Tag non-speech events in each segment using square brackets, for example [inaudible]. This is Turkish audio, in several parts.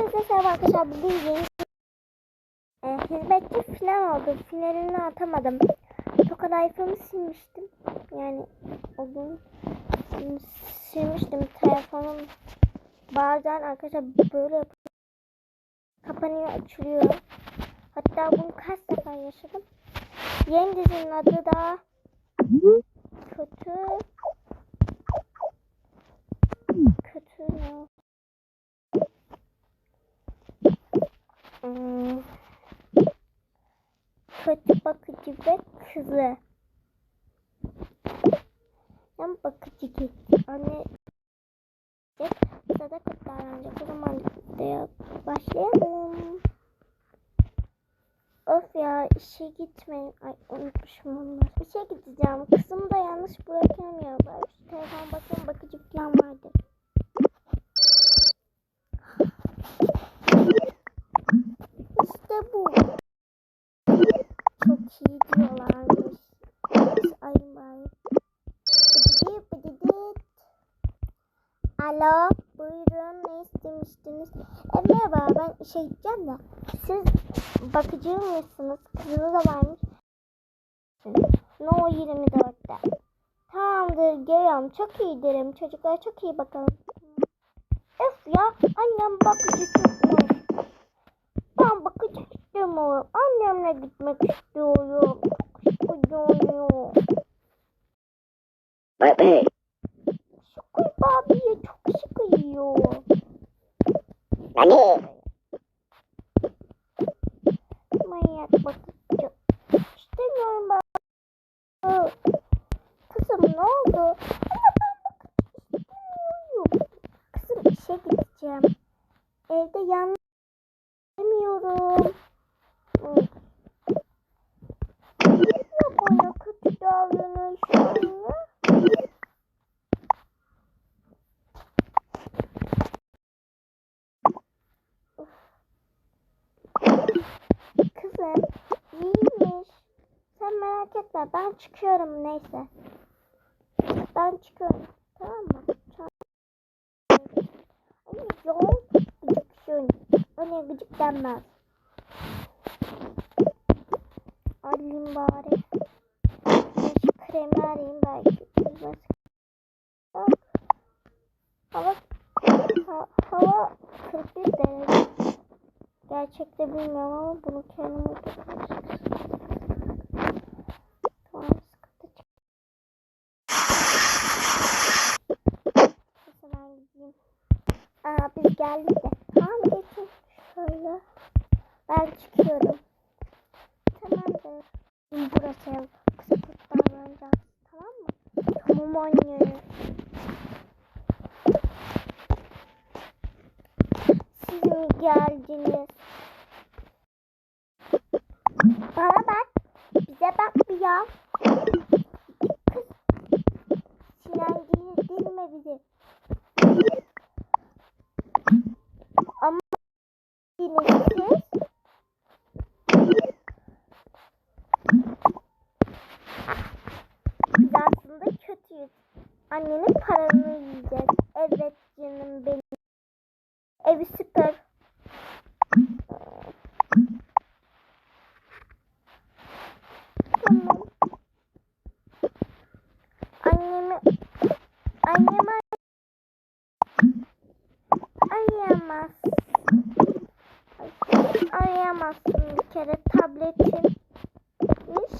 Hepinize selam arkadaşlar. Bugün yeni e, hizmetçi falan oldu. Finalini atamadım. Tokadayfamı silmiştim. Yani o gün silmiştim. Telefonum bazen arkadaşlar böyle yapıyor. Kapanıyor açılıyor. Hatta bunu kaç sefer yaşadım. Yeni dizinin adı da kötü ne? Hmm. Kötü bakıcı ve kızı. Yan bakıcı ki anne Sada kurtaracak. O zaman videoya başlayalım. Of ya işe gitmeyin. Ay unutmuşum onları. İşe gideceğim. Kızımı da yanlış bırakamıyor. Ben şu telefon bakayım bakıcı falan vardır. İşte bu. Çok iyi diyorlarmış. Ay bari. Bıdıdı bıdıdı. Alo, buyurun ne istemiştiniz? E, merhaba ben işe gideceğim de. Siz bakıcı mısınız? Kızınız da varmış. No 24'te. Tamamdır geliyorum. Çok iyi derim. Çocuklara çok iyi bakalım. Öf ya annem bakıcı tutmuş. Ben bakıcı istemiyorum. Annemle gitmek istiyorum. Çok sıkıcı Bebe. Şu kurabiye çok sıkıyor. Nani? Manyak bakıcı. İstemiyorum ben. Kızım ne oldu? Kızım işe gideceğim. Evde yalnız istemiyorum. Hı. Ya bana kötü davranıyorsun ya. Kızım iyiymiş. Sen etme ben çıkıyorum neyse. Ben çıkıyorum tamam mı? Anne yok gıcıksın. Anne gıcık denmez. Alayım bari. Şu kremi arayayım belki. Bak. Hava, ha, hava 41 derece. Gerçekte bilmiyorum ama bunu kendim uydurdum. Tamam sıkıntı çık. Neyse ben gideyim. Geldik de. Tamam geçin şöyle. Ben çıkıyorum. Tamamdır. Burası ev. Kısa kurt davranacağız. Tamam mı? Tamam anne. Siz mi geldiniz? Bana bak. Bize bak bir ya. Kız. Sinirlendirme bizi. Ama yine siz biz kötüyüz. Annenin paranı yiyeceğiz. Evet canım benim. Evi süper. Tamam. Annemi annemi arayamaz. Arayamazsın bir kere tabletin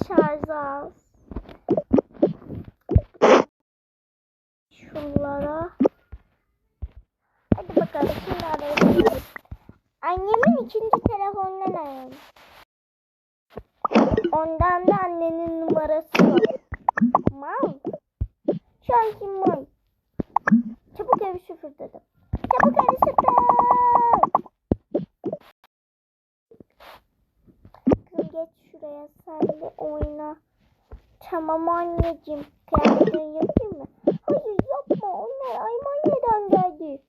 şarjı az. Şunlara. Hadi bakalım şimdi arayabiliriz. Annemin ikinci telefonundan arayalım. Ondan da annenin numarası yok. Mal. Şu an kim mal? Çabuk evi süpür dedim. Çabuk evi süpür. Kızım geç şuraya sen de oyna. Tamam anneciğim. Kıyafetini yapayım mı? Hayır yapma. Onlar Almanya'dan geldi.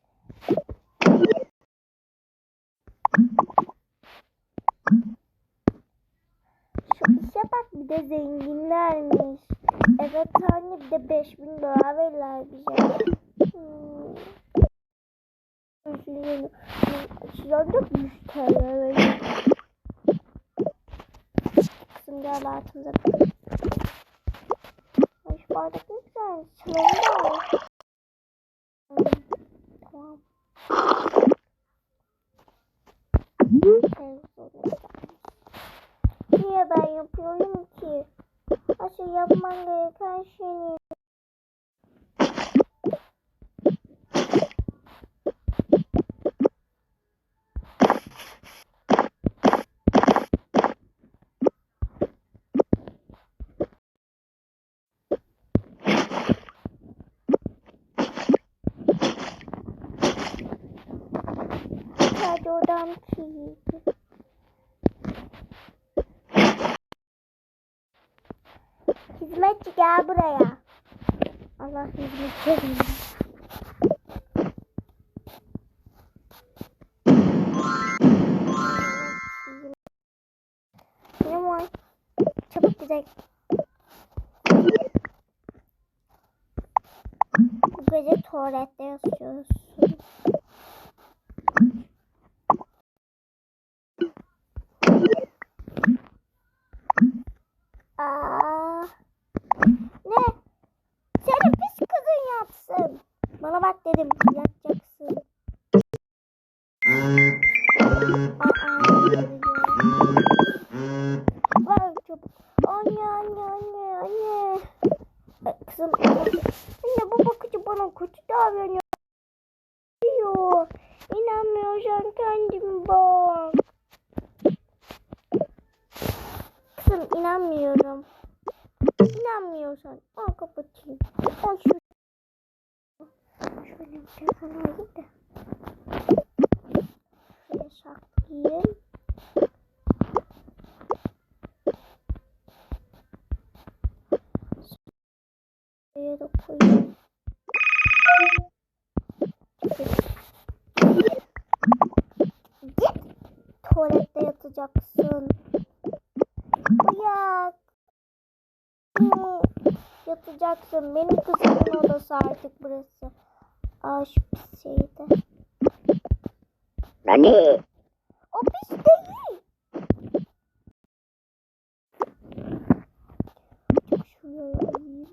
Şu işe bak bir de zenginlermiş. Evet anne bir de 5000 dolar verirler bize. Hmm. Şöyle açıyorduk 100 TL veriyor. Kızım gel altımıza. Şu bardak ne güzel. Da 是要放给开始你。就当起。Gel buraya. Allah değil. Ne var? Çabuk gidelim. Bu gece tuvalette yatıyoruz. Aa. Ne? Seni pis kızın yapsın. Bana bak dedim yatacaksın. Var çabuk. Anne anne anne anne. Kızım anne bu bakıcı bana kötü davranıyor. Diyor. İnanmıyorsan kendin bak. Kızım inanmıyorum. İnanmıyorsan al kapatayım. Al şu. Şöyle bir telefonu alayım da. Şöyle saklayayım. Şuraya da koyayım. Git. Tuvalette yatacaksın. Uyak. Yatacaksın. Benim kızımın odası artık burası. Aa şu pis şeydi. Nani? O pis değil. Şuraya alayım.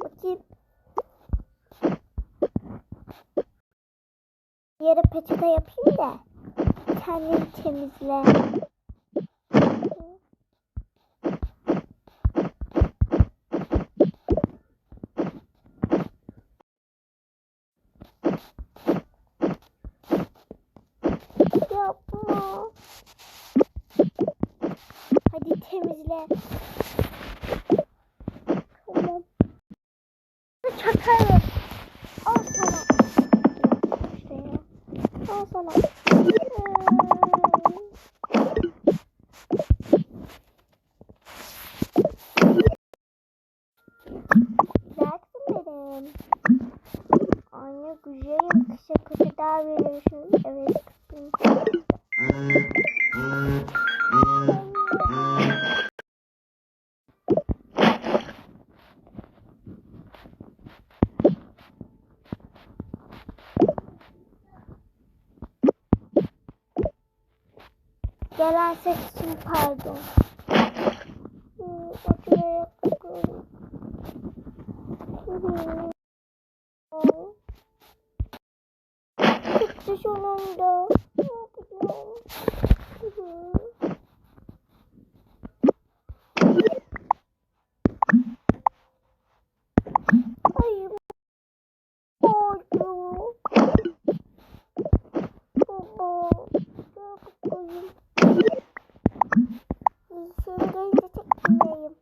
Bakayım. Yere peçete yapayım da kendini temizle. Yapma. Hadi temizle. Tamam. Çakarım. Al sana. İşte ya. Al sana. Anne güzelim. Kışa kötü davranıyorsun. Evet kızım. Hmm, Oturaya. Hmm. Oh. Çıktı sonunda. Ne yapacağım? Hmm. Ay. Oldu. Baba. Gel bakayım. Seni gelince çekmeyeyim.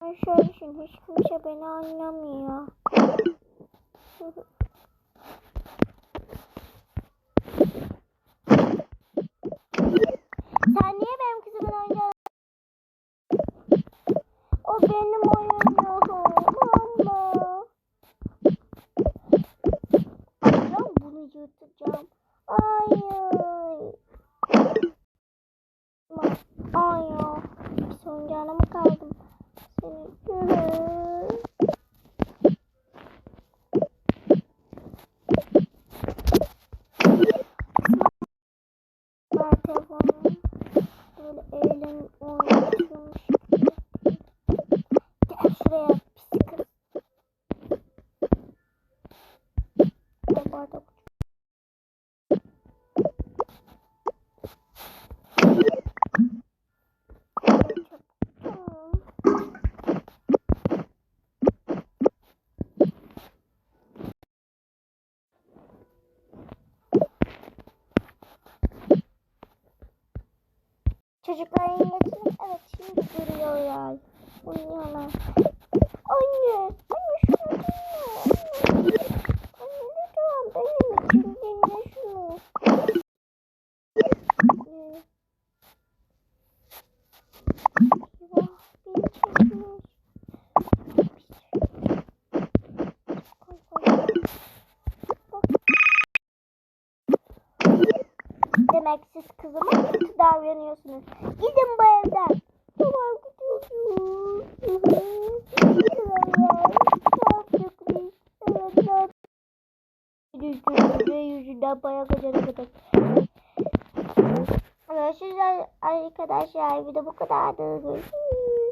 Ben Hiç kimse beni anlamıyor. [laughs] Sen niye benim kızımın oyuncağını... O benim oyuncağım. Alacağım bunu yırtacağım. Hayır. Ma- Ay ya. Pis oyuncağına mı kaldım? Seni. Ver telefonumu. Böyle eğlen oynatıyormuş gibi. Gel şuraya pis kız. Ay, bardak. Ay, çok- Çocukların yatını evet şimdi duruyorlar. Uyuyorlar. Anne, anne şunu dinle. Anne, anne lütfen benim için dinle şunu. Anne. Eyvah, beni çekmiş. Koy, koy. Bak. Demek siz kızıma kötü davranıyorsunuz. Gidin bu evden. Tamam gidiyoruz. Ve yüzünden bayağı kadar kadar. Görüşürüz arkadaşlar. Bir de bu kadardı. Görüşürüz.